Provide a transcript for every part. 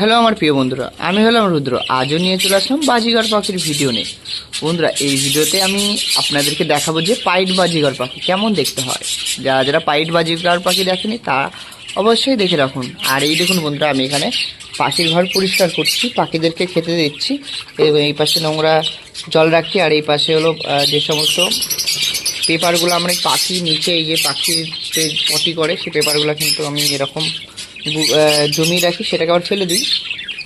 Hello আমার প্রিয় বন্ধুরা, আমি হলাম রুদ্র। আজও নিয়ে চলে আসলাম বাজিগার পাখির ভিডিও নিয়ে। বন্ধুরা, এই ভিডিওতে আমি আপনাদেরকে দেখাবো যে পাইট বাজিগার পাখি কেমন দেখতে হয়। যারা যারা পাইট বাজিগার পাখি দেখেনি তারা অবশ্যই দেখে রাখুন। আর এই দেখুন বন্ধুরা, আমি এখানে পাখির ঘর পরিষ্কার করছি, পাখিদেরকে খেতে দিচ্ছি। এবং এই পাশে নোংরা জল রাখছি, আর এই পাশে হলো যে সমস্ত পেপারগুলো আমরা পাখি নিচে এই যে পাখিতে পটি করে সেই পেপারগুলো কিন্তু আমি এরকম জমিয়ে রাখি, সেটাকে আবার ফেলে দিই।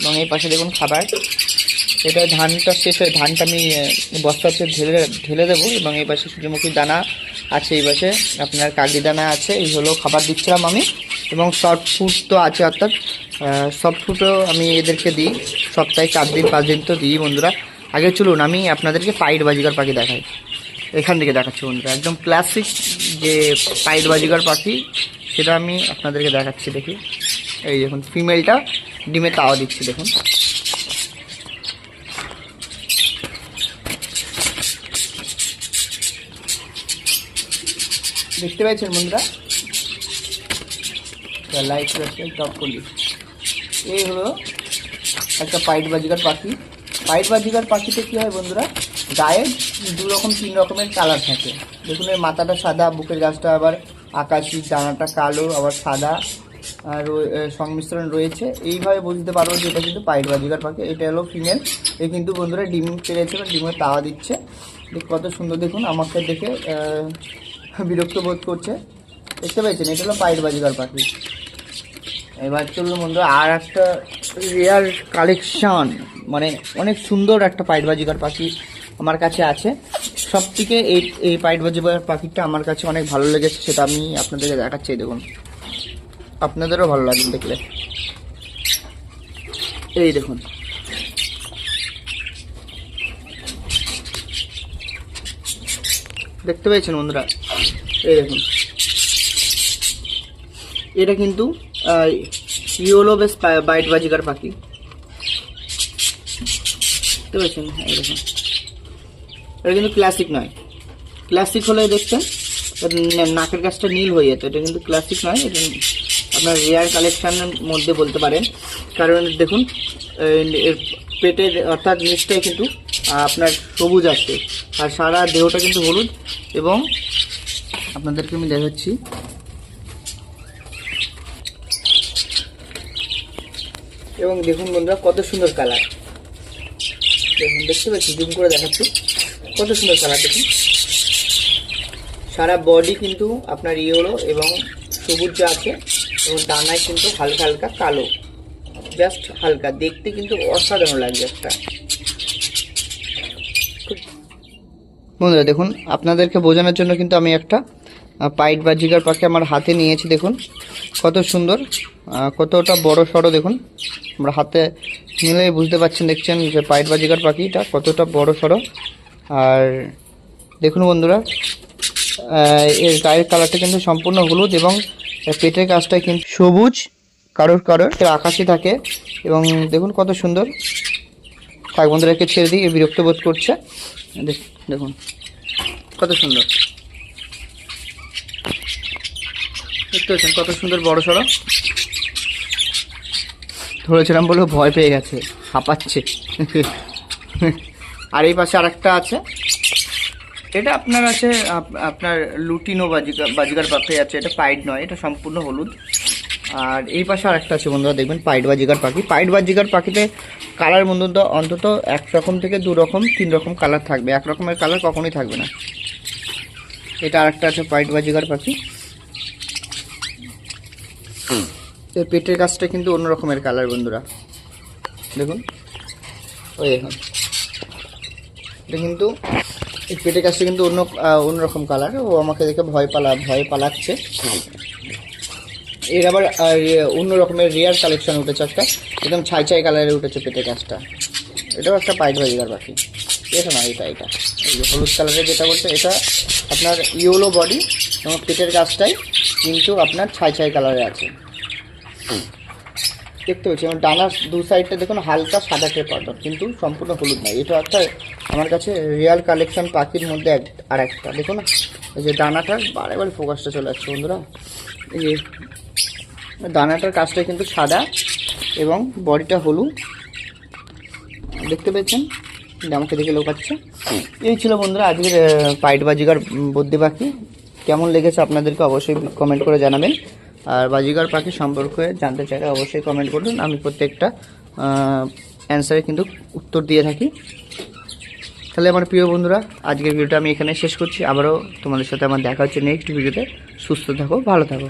এবং এই পাশে দেখুন খাবার। এটা ধানটা শেষ হয়ে ধানটা আমি বস্তাতে ঢেলে ঢেলে দেবো। এবং এই পাশে সূর্যমুখী দানা আছে এই পাশে। আপনার কাগজি দানা আছে। এই হলো খাবার দিচ্ছিলাম আমি। এবং সফট ফুড তো আছে অর্থাৎ সফট ফুডও আমি এদেরকে দিই। সপ্তাহে চার দিন, পাঁচ দিন তো দিই বন্ধুরা। আগে চলুন, আমি আপনাদেরকে পাইট বাজিকার পাখি দেখাই। এখান থেকে দেখাচ্ছি বন্ধুরা। একদম ক্লাসিক যে পাইট বাজিকার পাখি, সেটা আমি আপনাদেরকে দেখাচ্ছি, দেখি। এই দেখুন ফিমেলটা ডিমে তাওয়া দিচ্ছে, দেখুন। দেখতে পাচ্ছেন বন্ধুরা? লাইট টপ করলি এই হলো একটা পাইট বাজিকার পাখি। পাইট বাজিকার পাখিতে কী হয় বন্ধুরা? গায়ে দু রকম, তিন রকমের কালার থাকে। দেখুন, এর মাথাটা সাদা, বুকের গাছটা আবার আকাশি, ডানাটা কালো, আবার সাদা। সংমিশ্রণ রয়েছে। এইভাবে বুঝতে পারব যে এটা কিন্তু পাইট বাজিকার পাখি এটা হলো ফিমেল। এ কিন্তু বন্ধুরা ডিম পেরেছে বা ডিমের তাওয়া দিচ্ছে। কত সুন্দর, দেখুন, আমাকে দেখে বিরক্ত বোধ করছে। দেখতে পেয়েছেন এটা হলো পাইট বাজিকার পাখি। এবার চলুন বন্ধুরা, আর একটা রেয়ার কালেকশন। মানে অনেক সুন্দর একটা পাইট বাজিকার পাখি আমার কাছে আছে। সব থেকে এই এই পাইট বাজিকার পাখিটা আমার কাছে অনেক ভালো লেগেছে, সেটা আমি আপনাদেরকে দেখাচ্ছি, দেখুন। আপনাদেরও ভালো লাগবে দেখলে। এই দেখুন। দেখতে পেয়েছেন বন্ধুরা? এই দেখুন। এটা কিন্তু ইয়োলো বেশ বাইট বাজিকার পাখি। বুঝতে পেরেছেন হ্যাঁ, এই দেখুন। এটা কিন্তু ক্লাসিক নয়। ক্লাসিক হলে দেখছেন নাকের গাছটা নীল হয়ে যেত। এটা কিন্তু ক্লাসিক নয় এটা আপনার রেয়ার কালেকশানের মধ্যে বলতে পারেন। কারণ দেখুন পেটের অর্থাৎ নিচটাই কিন্তু আপনার সবুজ আছে। আর সারা দেহটা কিন্তু হলুদ। এবং আপনাদেরকে আমি দেখাচ্ছি। এবং দেখুন বন্ধুরা, কত সুন্দর কালার দেখুন, দেখতে পাচ্ছি জুম করে দেখাচ্ছি। কত সুন্দর কালার দেখুন। সারা বডি কিন্তু আপনার ইয়েলো এবং সবুজ যা আছে এবং ডানায় কিন্তু হালকা হালকা কালো। জাস্ট হালকা, দেখতে কিন্তু অসাধারণ লাগছে একটা। বন্ধুরা, দেখুন, আপনাদেরকে বোঝানোর জন্য কিন্তু আমি একটা পাইট বা জিগার পাখি আমার হাতে নিয়েছি, দেখুন। কত সুন্দর কতটা বড় সড়ো, দেখুন। আমরা হাতে নিলেই বুঝতে পারছেন, দেখছেন যে পাইট বা জিগার পাখিটা কতটা বড় সড়ো। আর দেখুন বন্ধুরা এর গায়ের কালারটা কিন্তু সম্পূর্ণ হলুদ এবং পেটের গাছটা কিন্তু সবুজ, কারোর কারোর আকাশি থাকে এবং দেখুন কত সুন্দর। থাক বন্ধুরাকে ছেড়ে দিই বিরক্ত বোধ করছে। দেখ- দেখুন, কত সুন্দর। দেখতে পাচ্ছেন কত সুন্দর বড় সড়ো। ধরেছিলাম বলে ভয় পেয়ে গেছে, হাঁপাচ্ছে। আর এই পাশে আরেকটা আছে। এটা আপনার আছে, আপ- আপনার লুটিনো বাজিকা বাজিকার পাখি আছে, এটা পাইড নয়, এটা সম্পূর্ণ হলুদ। আর এই পাশে আরেকটা আছে বন্ধুরা, দেখবেন পাইড বাজিকার পাখি। পাইড বাজিকার পাখিতে কালার বন্ধুত্ব অন্তত এক রকম থেকে দু রকম, তিন রকম কালার থাকবে। এক রকমের কালার কখনোই থাকবে না। এটা আরেকটা আছে পাইড বাজিকার পাখি। এর পেটের কাছটা কিন্তু অন্য রকমের কালার বন্ধুরা। দেখুন। ওই দেখুন। এটা কিন্তু এই পেটের কাছটা কিন্তু অন্য অন্যরকম কালার ও আমাকে দেখে ভয় পালা, ভয় পালাচ্ছে। এর আবার অন্য রকমের রেয়ার কালেকশন উঠেছে একটা, একদম ছাই ছাই কালারে উঠেছে পেটের কাছটা এটাও একটা পাইট বাজিকার পাখি। এটা না এটা এটা এই হলুদ কালারের যেটা বলছে, এটা আপনার ইয়েলো বডি এবং পেটের কাছটাই কিন্তু আপনার ছাই ছাই কালারে আছে। দেখতে পাচ্ছি এবং ডানার দু সাইডটা দেখুন, হালকা সাদা পাউডার কিন্তু সম্পূর্ণ হলুদ নয়। এটা একটা আমার কাছে রিয়াল কালেকশন পাখির মধ্যে এক আর একটা। দেখুন এই যে ডানাটার বারে বারে ফোকাসটা চলে আসছে বন্ধুরা। এই যে দানাটার কাজটা কিন্তু সাদা এবং বডিটা হলুদ। দেখতে পেয়েছেন? আমাকে দেখে লোকাচ্ছে এই ছিল বন্ধুরা আজকের পাইট বাজিগার বদ্যি পাখি। কেমন লেগেছে আপনাদেরকে অবশ্যই কমেন্ট করে জানাবেন। আর বাজিগার পাখি সম্পর্কে জানতে চাইলে অবশ্যই কমেন্ট করুন। আমি প্রত্যেকটা অ্যান্সারে কিন্তু উত্তর দিয়ে থাকি। তাহলে আমার প্রিয় বন্ধুরা, আজকের ভিডিওটা আমি এখানে শেষ করছি। আবারও তোমাদের সাথে আমার দেখা হচ্ছে নেক্সট ভিডিওতে সুস্থ থাকো, ভালো থাকো।